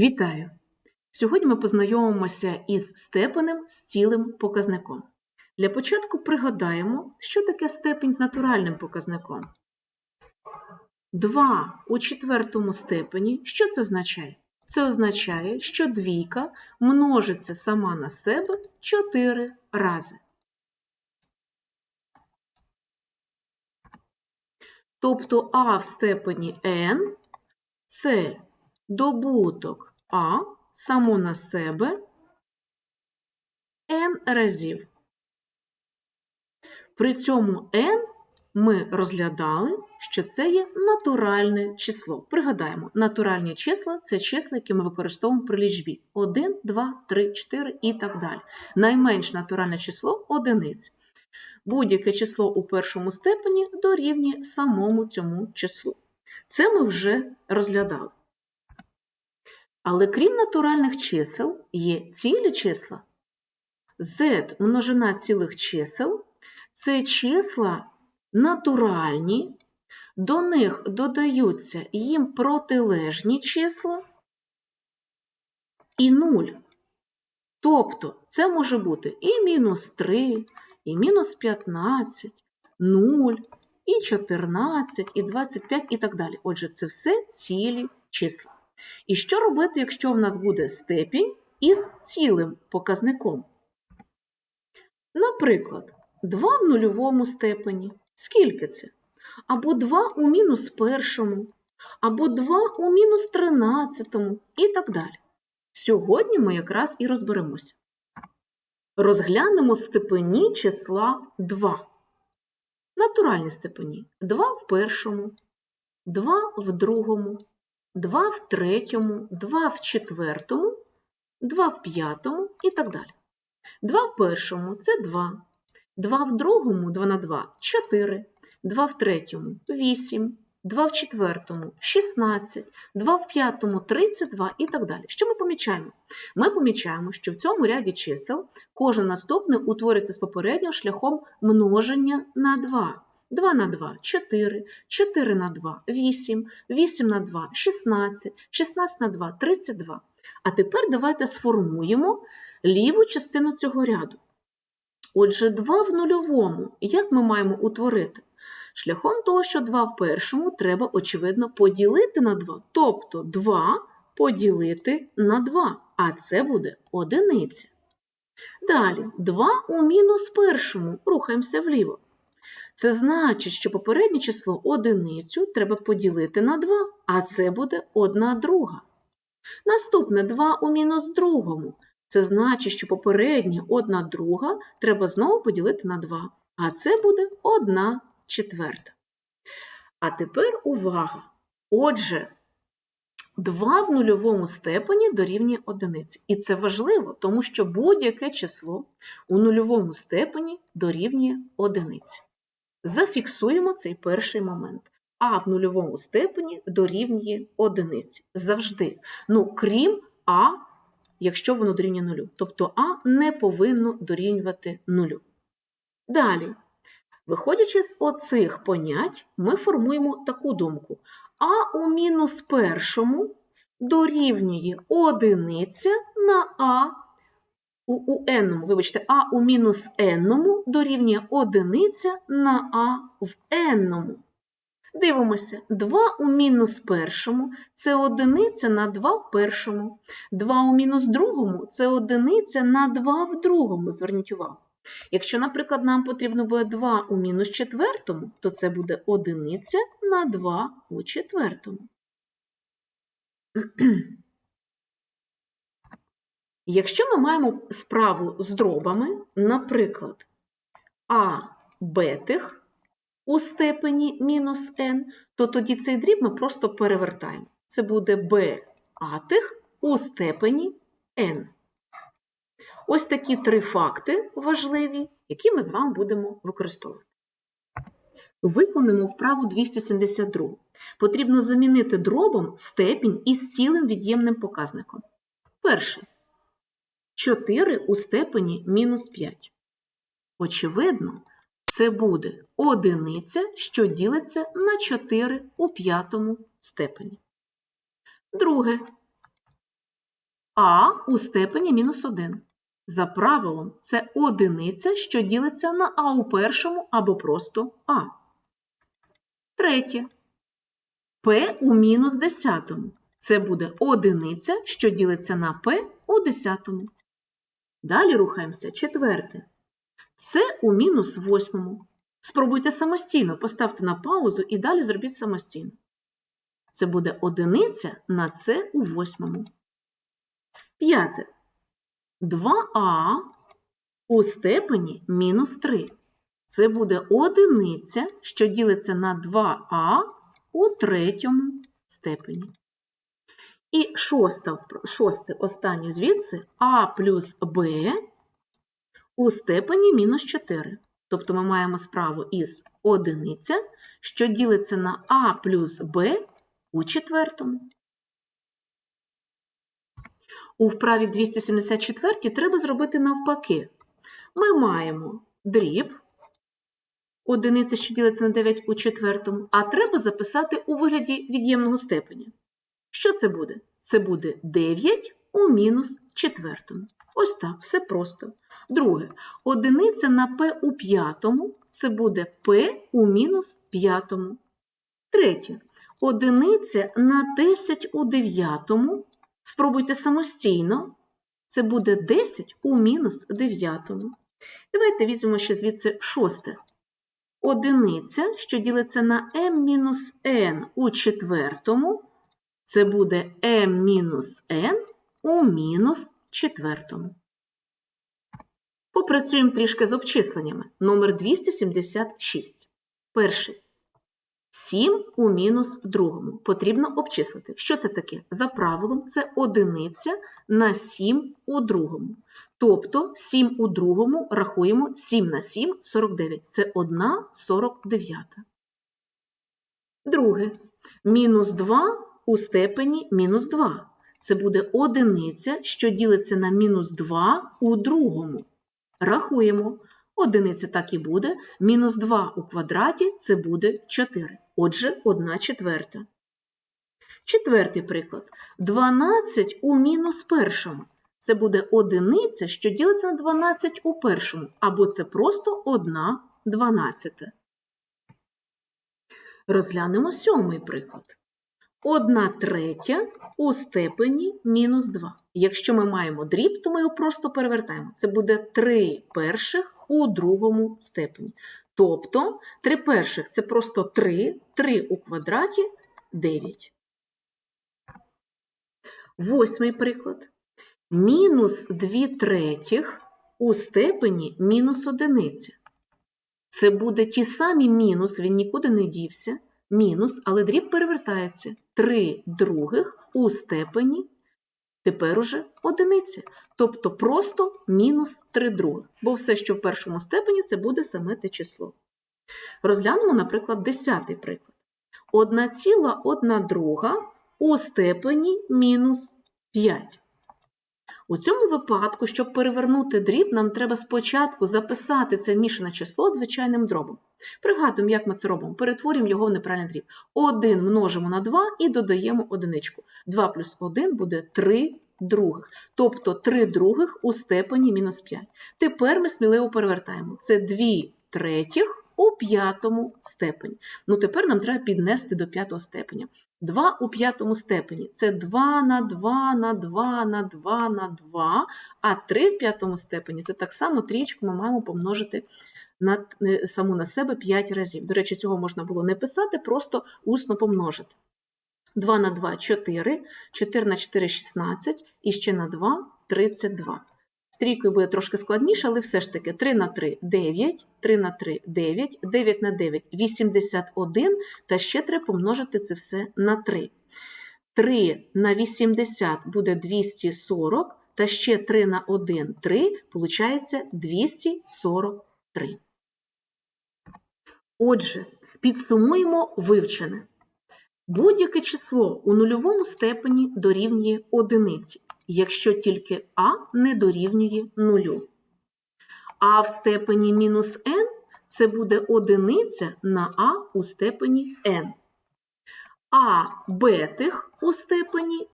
Вітаю! Сьогодні ми познайомимося із степенем з цілим показником. Для початку пригадаємо, що таке степень з натуральним показником. 2 у четвертому степені. Що це означає? Це означає, що двійка множиться сама на себе 4 рази. Тобто а в степені n це добуток А само на себе n разів. При цьому n ми розглядали, що це є натуральне число. Пригадаємо, натуральні числа це числа, які ми використовуємо при лічбі 1, 2, 3, 4 і так далі. Найменш натуральне число одиниць. Будь-яке число у першому степені дорівнює самому цьому числу. Це ми вже розглядали. Але крім натуральних чисел, є цілі числа. Z множина цілих чисел це числа натуральні, до них додаються їм протилежні числа і 0. Тобто це може бути і мінус 3, і мінус 15, 0, і 14, і 25, і так далі. Отже, це все цілі числа. І що робити, якщо в нас буде степінь із цілим показником? Наприклад, 2 в нульовому степені. Скільки це? Або 2 у мінус першому, або 2 у мінус тринадцятому і так далі. Сьогодні ми якраз і розберемося. Розглянемо степені числа 2. Натуральні степені 2 в першому, 2 в другому, 2 в третьому, 2 в четвертому, 2 в п'ятому і так далі. 2 в першому це 2, 2 в другому 2 на 2 4, 2 в третьому 8, 2 в четвертому 16, 2 в п'ятому 32 і так далі. Що ми помічаємо? Ми помічаємо, що в цьому ряді чисел кожен наступний утворюється з попереднього шляхом множення на 2. 2 на 2 – 4, 4 на 2 – 8, 8 на 2 – 16, 16 на 2 – 32. А тепер давайте сформуємо ліву частину цього ряду. Отже, 2 в нульовому. Як ми маємо утворити? Шляхом того, що 2 в першому треба, очевидно, поділити на 2. Тобто 2 поділити на 2, а це буде одиниця. Далі 2 у мінус першому. Рухаємося вліво. Це значить, що попереднє число одиницю треба поділити на 2, а це буде 1 друга. Наступне 2 у мінус другому. Це значить, що попереднє 1 друга треба знову поділити на 2, а це буде 1 четверта. А тепер увага! Отже, 2 в нульовому степені дорівнює одиниці. І це важливо, тому що будь-яке число у нульовому степені дорівнює одиниці. Зафіксуємо цей перший момент. А в нульовому степені дорівнює одиниці. Завжди. Ну, крім А, якщо воно дорівнює нулю. Тобто А не повинно дорівнювати нулю. Далі, виходячи з оцих понять, ми формуємо таку думку. А у мінус першому дорівнює одиниця на А у, у n, вибачте, а у мінус n дорівнює одиниця на а в n. Дивимося, 2 у мінус першому це одиниця на 2 в першому. 2 у мінус другому це одиниця на 2 в другому. Зверніть увагу. Якщо, наприклад, нам потрібно буде 2 у мінус четвертому, то це буде одиниця на 2 у четвертому. Якщо ми маємо справу з дробами, наприклад, а бетих у степені мінус n, то тоді цей дріб ми просто перевертаємо. Це буде b атих у степені n. Ось такі три факти важливі, які ми з вами будемо використовувати. Виконуємо вправу 272. Потрібно замінити дробом степінь із цілим від'ємним показником. Перше. 4 у степені мінус 5. Очевидно, це буде одиниця, що ділиться на 4 у п'ятому степені. Друге. а у степені мінус 1. За правилом, це одиниця, що ділиться на а у першому або просто а. Третє. P у мінус десятому. Це буде одиниця, що ділиться на P у десятому. Далі рухаємося. Четверте. Це у мінус восьмому. Спробуйте самостійно, поставте на паузу і далі зробіть самостійно. Це буде одиниця на це у восьмому. П'яте. 2а у степені мінус 3. Це буде одиниця, що ділиться на 2а у третьому степені. І шосте, шосте останнє звідси а плюс b у степені мінус 4. Тобто ми маємо справу із одиниця, що ділиться на а плюс b у четвертому. У вправі 274 треба зробити навпаки. Ми маємо дріб, одиниця, що ділиться на 9 у четвертому, а треба записати у вигляді від'ємного степеня. Що це буде? Це буде 9 у мінус четвертому. Ось так, все просто. Друге, одиниця на p у п'ятому, це буде p у мінус п'ятому. Третє, одиниця на 10 у дев'ятому. Спробуйте самостійно. Це буде 10 у мінус дев'ятому. Давайте візьмемо ще звідси шосте. Одиниця, що ділиться на m-n у четвертому, це буде m-n у мінус четвертому. Попрацюємо трішки з обчисленнями. Номер 276. Перший. 7 у мінус другому. Потрібно обчислити. Що це таке? За правилом, це одиниця на 7 у другому. Тобто 7 у другому рахуємо 7 на 7 – 49. Це 1 49. Друге. Мінус 2 у степені мінус 2. Це буде одиниця, що ділиться на мінус 2 у другому. Рахуємо. Одиниця так і буде. Мінус 2 у квадраті це буде 4. Отже, 1 четверта. Четвертий приклад. 12 у мінус першому. Це буде одиниця, що ділиться на 12 у першому. Або це просто 1 дванадцята. Розглянемо сьомий приклад. 1 третя у степені мінус 2. Якщо ми маємо дріб, то ми його просто перевертаємо. Це буде 3 перших у другому степені. Тобто 3 перших це просто 3, 3 у квадраті 9. Восьмий приклад. Мінус 2 третіх у степені мінус одиниця. Це буде ті самі мінус, він нікуди не дівся. Мінус, але дріб перевертається. 3 других у степені, тепер уже одиниця. Тобто просто мінус 3 других. Бо все, що в першому степені, це буде саме те число. Розглянемо, наприклад, десятий приклад. 1,1 друга у степені мінус 5. У цьому випадку, щоб перевернути дріб, нам треба спочатку записати це мішане число звичайним дробом. Пригадуємо, як ми це робимо. Перетворюємо його в неправильний дріб. 1 множимо на 2 і додаємо одиничку. 2 плюс 1 буде 3 других. Тобто 3 других у степені мінус 5. Тепер ми сміливо перевертаємо. Це 2 третіх у п'ятому степені. Ну, тепер нам треба піднести до п'ятого степеня. 2 у п'ятому степені це 2 на 2 на 2 на 2 на 2, а 3 в п'ятому степені це так само трічку ми маємо помножити на, е, саму на себе 5 разів. До речі, цього можна було не писати, просто усно помножити. 2 на 2 – 4, 4 на 4 – 16, і ще на 2 – 32. Трійкою буде трошки складніше, але все ж таки 3 на 3 – 9, 3 на 3 – 9, 9 на 9 – 81, та ще треба помножити це все на 3. 3 на 80 буде 240, та ще 3 на 1 – 3, виходить 243. Отже, підсумуємо вивчене. Будь-яке число у нульовому степені дорівнює одиниці, якщо тільки а не дорівнює нулю. А в степені мінус n це буде одиниця на а у степені n. А бетих у степені